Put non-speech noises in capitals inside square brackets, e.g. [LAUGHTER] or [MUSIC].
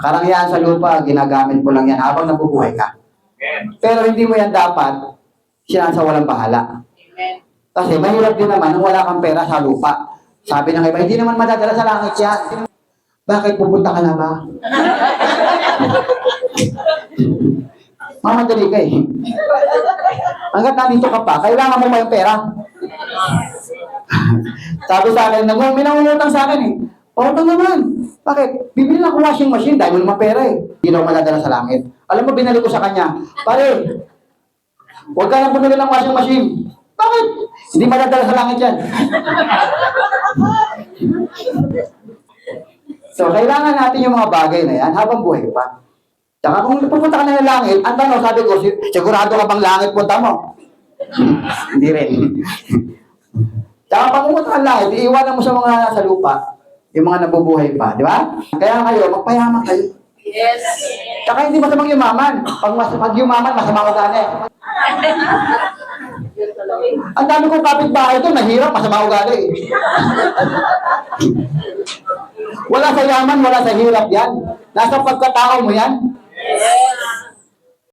Karangyaan sa lupa, ginagamit mo lang yan habang nabubuhay ka. Pero hindi mo yan dapat sinasa walang bahala. Kasi mahirap din naman nung wala kang pera sa lupa. Sabi ng iba, hindi naman madadala sa langit yan. Bakit pupunta ka na ba? [LAUGHS] Mamadali ka eh. Hanggat nandito ka pa, kailangan mo ba yung pera? [LAUGHS] Sabi sa akin, nang minangungutang sa akin eh. Pautang naman. Bakit? Bibili lang ako washing machine dahil naman pera eh. Hindi daw madadala sa langit. Alam mo, binalik ko sa kanya. Pare, huwag ka nang bumili ng washing machine. Bakit? Hindi madadala sa langit yan. [LAUGHS] so, kailangan natin yung mga bagay na yan habang buhay pa. Tsaka kung pupunta ka na ng langit, ang tanong, sabi ko, "Si- sigurado ka bang langit punta mo? [LAUGHS] Hindi rin. [LAUGHS] Tsaka pag pumunta ka ng langit, iiwanan mo sa mga nasa lupa, yung mga nabubuhay pa, di ba? Kaya kayo, magpayaman kayo. Yes. Tsaka hindi masamang yumaman. Pag, mas, pag yumaman, masama ugali. Ang dami kong kapitbahay doon, nahirap, masama ugali. wala sa yaman, wala sa hirap yan. Nasa pagkatao mo yan. Yes.